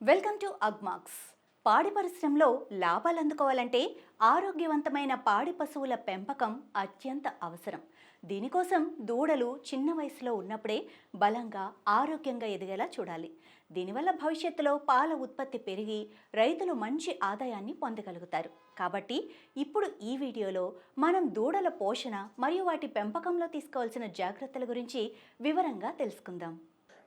Welcome to Agmax పాడి పరిశ్రమలో లాభాలు అందుకోవాలంటే ఆరోగ్యవంతమైన పాడి పశువుల పెంపకం అత్యంత అవసరం. దీనికోసం దూడలు చిన్న వయసులో ఉన్నప్పుడే బలంగా ఆరోగ్యంగా ఎదిగేలా చూడాలి. దీనివల్ల భవిష్యత్తులో పాల ఉత్పత్తి పెరిగి రైతులు మంచి ఆదాయాన్ని పొందగలుగుతారు. కాబట్టి ఇప్పుడు ఈ వీడియోలో మనం దూడల పోషణ మరియు వాటి పెంపకంలో తీసుకోవాల్సిన జాగ్రత్తల గురించి వివరంగా తెలుసుకుందాం.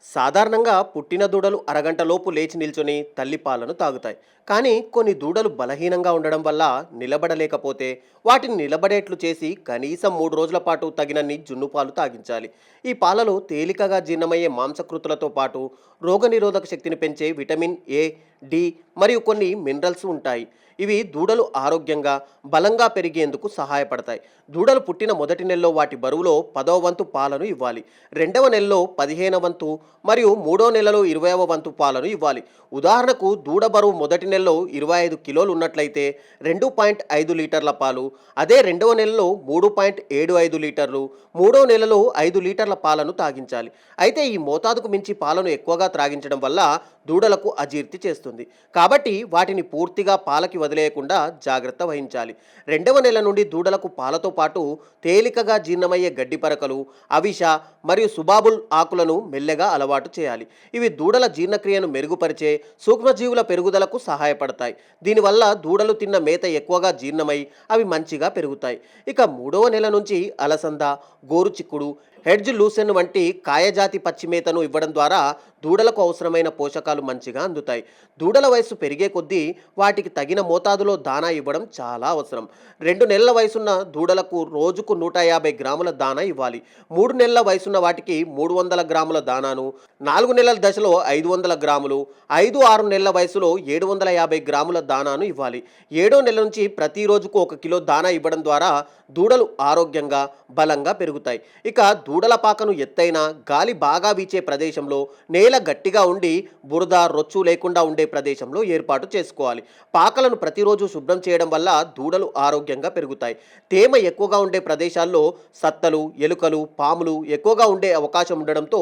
సాధారణంగా పుట్టిన దూడలు అరగంటలోపు లేచి నిల్చొని తల్లి పాలను తాగుతాయి. కానీ కొన్ని దూడలు బలహీనంగా ఉండడం వల్ల నిలబడలేకపోతే వాటిని నిలబడేట్లు చేసి కనీసం మూడు రోజుల పాటు తగినన్ని జున్ను పాలు తాగించాలి. ఈ పాలలో తేలికగా జీర్ణమయ్యే మాంసకృతులతో పాటు రోగనిరోధక శక్తిని పెంచే విటమిన్ ఏ డి మరియు కొన్ని మినరల్స్ ఉంటాయి. ఇవి దూడలు ఆరోగ్యంగా బలంగా పెరిగేందుకు సహాయపడతాయి. దూడలు పుట్టిన మొదటి నెలలో వాటి బరువులో పదవ వంతు పాలను ఇవ్వాలి. రెండవ నెలలో పదిహేనవంతు వంతు మరియు మూడో నెలలో ఇరవైవ వంతు పాలను ఇవ్వాలి. ఉదాహరణకు దూడ బరువు మొదటి నెలలో ఇరవై ఐదు కిలోలు ఉన్నట్లయితే రెండు పాయింట్ ఐదు లీటర్ల పాలు అదే రెండవ నెలలో మూడు పాయింట్ ఏడు ఐదు లీటర్లు మూడో నెలలో ఐదు లీటర్ల పాలను తాగించాలి. అయితే ఈ మోతాదుకు మించి పాలను ఎక్కువగా త్రాగించడం వల్ల దూడలకు అజీర్తి చేస్తుంది. కాబట్టి వాటిని పూర్తిగా పాలకి వదిలేయకుండా జాగ్రత్త వహించాలి. రెండవ నెల నుండి దూడలకు పాలతో పాటు తేలికగా జీర్ణమయ్యే గడ్డి పరకలు అవిష మరియు సుబాబుల్ ఆకులను మెల్లగా అలవాటు చేయాలి. ఇవి దూడల జీర్ణక్రియను మెరుగుపరిచే సూక్ష్మజీవుల పెరుగుదలకు సహాయపడతాయి. దీనివల్ల దూడలు తిన్న మేత ఎక్కువగా జీర్ణమై అవి మంచిగా పెరుగుతాయి. ఇక మూడవ నెల నుంచి అలసంద గోరుచిక్కుడు హెడ్జ్ లూసెన్ వంటి కాయజాతి పచ్చి మేతను ఇవ్వడం ద్వారా దూడలకు అవసరమైన పోషకాలు మంచిగా అందుతాయి. దూడల వయసు పెరిగే కొద్దీ వాటికి తగిన మోతాదులో దానా ఇవ్వడం చాలా అవసరం. రెండు నెలల వయసున్న దూడలకు రోజుకు నూట యాభై గ్రాముల దానా ఇవ్వాలి. మూడు నెలల వయసున్న వాటికి మూడు వందల గ్రాముల దానాను నాలుగు నెలల దశలో ఐదు వందల గ్రాములు ఐదు ఆరు నెలల వయసులో ఏడు వందల యాభై గ్రాముల దానాను ఇవ్వాలి. ఏడో నెల నుంచి ప్రతిరోజుకు ఒక కిలో దానా ఇవ్వడం ద్వారా దూడలు ఆరోగ్యంగా బలంగా పెరుగుతాయి. ఇక దూడల పాకను ఎత్తైన గాలి బాగా వీచే ప్రదేశంలో నేల గట్టిగా ఉండి బురద రొచ్చు లేకుండా ఉండే ప్రదేశంలో ఏర్పాటు చేసుకోవాలి. పాకలను ప్రతిరోజు శుభ్రం చేయడం వల్ల దూడలు ఆరోగ్యంగా పెరుగుతాయి. తేమ ఎక్కువగా ఉండే ప్రదేశాల్లో సత్తలు ఎలుకలు పాములు ఎక్కువగా ఉండే అవకాశం ఉండడంతో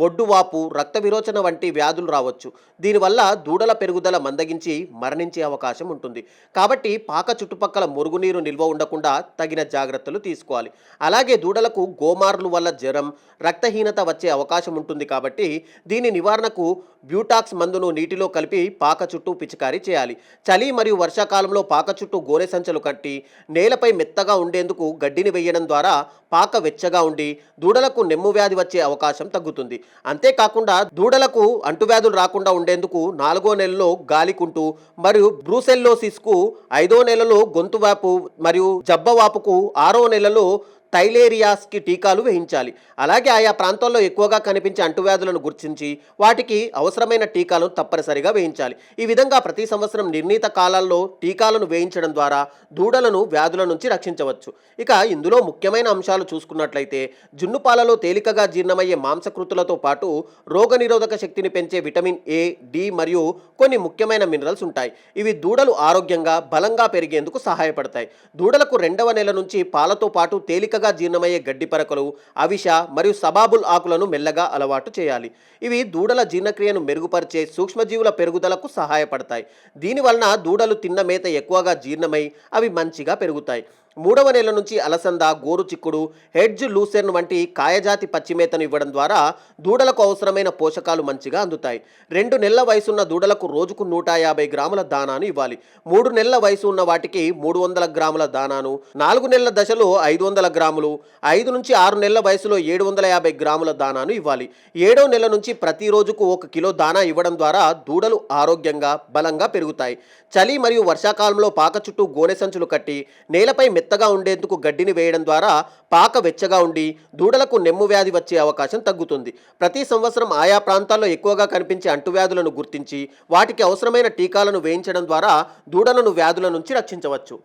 బొడ్డువాపు రక్త విరోచన వంటి వ్యాధులు రావచ్చు. దీనివల్ల దూడల పెరుగుదల మందగించి మరణించే అవకాశం ఉంటుంది. కాబట్టి పాక చుట్టుపక్కల మురుగునీరు నిల్వ ఉండకుండా తగిన జాగ్రత్తలు తీసుకోవాలి. అలాగే దూడలకు గోమార్లు వల్ల జ్వరం రక్తహీనత వచ్చే అవకాశం ఉంటుంది కాబట్టి దీని నివారణకు బ్యూటాక్స్ మందును నీటిలో కలిపి పాక చుట్టూ పిచికారీ చేయాలి. చలి మరియు వర్షాకాలంలో పాక చుట్టూ గోనె సంచులు కట్టి నేలపై మెత్తగా ఉండేందుకు గడ్డిని వేయడం ద్వారా పాక వెచ్చగా ఉండి దూడలకు నెమ్ము వ్యాధి వచ్చే అవకాశం తగ్గుతుంది. అంతేకాకుండా దూడలకు అంటువ్యాధులు రాకుండా ఉండేందుకు నాలుగో నెలలో గాలికుంటు మరియు బ్రూసెల్లోసిస్కు ఐదో నెలలో గొంతువాపు మరియు జబ్బవాపుకు ఆరో నెలలో థైలేరియాస్కి టీకాలు వేయించాలి. అలాగే ఆయా ప్రాంతాల్లో ఎక్కువగా కనిపించే అంటువ్యాధులను గుర్తించి వాటికి అవసరమైన టీకాలను తప్పనిసరిగా వేయించాలి. ఈ విధంగా ప్రతి సంవత్సరం నిర్ణీత కాలాల్లో టీకాలను వేయించడం ద్వారా దూడలను వ్యాధుల నుంచి రక్షించవచ్చు. ఇక ఇందులో ముఖ్యమైన అంశాలు చూసుకున్నట్లయితే జున్ను పాలలో తేలికగా జీర్ణమయ్యే మాంసకృతులతో పాటు రోగనిరోధక శక్తిని పెంచే విటమిన్ ఏ డి మరియు కొన్ని ముఖ్యమైన మినరల్స్ ఉంటాయి. ఇవి దూడలు ఆరోగ్యంగా బలంగా పెరిగేందుకు సహాయపడతాయి. దూడలకు రెండవ నెల నుంచి పాలతో పాటు తేలికగా జీర్ణమయ్యే గడ్డి పరకలు అవిష మరియు సబాబుల్ ఆకులను మెల్లగా అలవాటు చేయాలి. ఇవి దూడల జీర్ణక్రియను మెరుగుపరిచే సూక్ష్మజీవుల పెరుగుదలకు సహాయపడతాయి. దీనివలన దూడలు తిన్న మేత ఎక్కువగా జీర్ణమై అవి మంచిగా పెరుగుతాయి. మూడవ నెల నుంచి అలసంద గోరు చిక్కుడు హెడ్జ్ లూసెర్న్ వంటి కాయజాతి పచ్చిమేతను ఇవ్వడం ద్వారా దూడలకు అవసరమైన పోషకాలు మంచిగా అందుతాయి. రెండు నెలల వయసున్న దూడలకు రోజుకు నూట యాభై గ్రాముల దానాను ఇవ్వాలి. మూడు నెలల వయసు ఉన్న వాటికి మూడు వందల గ్రాముల దానాను నాలుగు నెలల దశలో ఐదు వందల గ్రాములు ఐదు నుంచి ఆరు నెలల వయసులో ఏడు వందల యాభై గ్రాముల దానాను ఇవ్వాలి. ఏడో నెల నుంచి ప్రతిరోజుకు ఒక కిలో దానా ఇవ్వడం ద్వారా దూడలు ఆరోగ్యంగా బలంగా పెరుగుతాయి. చలి మరియు వర్షాకాలంలో పాక చుట్టూ గోనె సంచులు కట్టి నేలపై మెత్తగా ఉండేందుకు గడ్డిని వేయడం ద్వారా పాక వెచ్చగా ఉండి దూడలకు నెమ్ము వ్యాధి వచ్చే అవకాశం తగ్గుతుంది. ప్రతి సంవత్సరం ఆయా ప్రాంతాల్లో ఎక్కువగా కనిపించే అంటువ్యాధులను గుర్తించి వాటికి అవసరమైన టీకాలను వేయించడం ద్వారా దూడలను వ్యాధుల నుంచి రక్షించవచ్చు.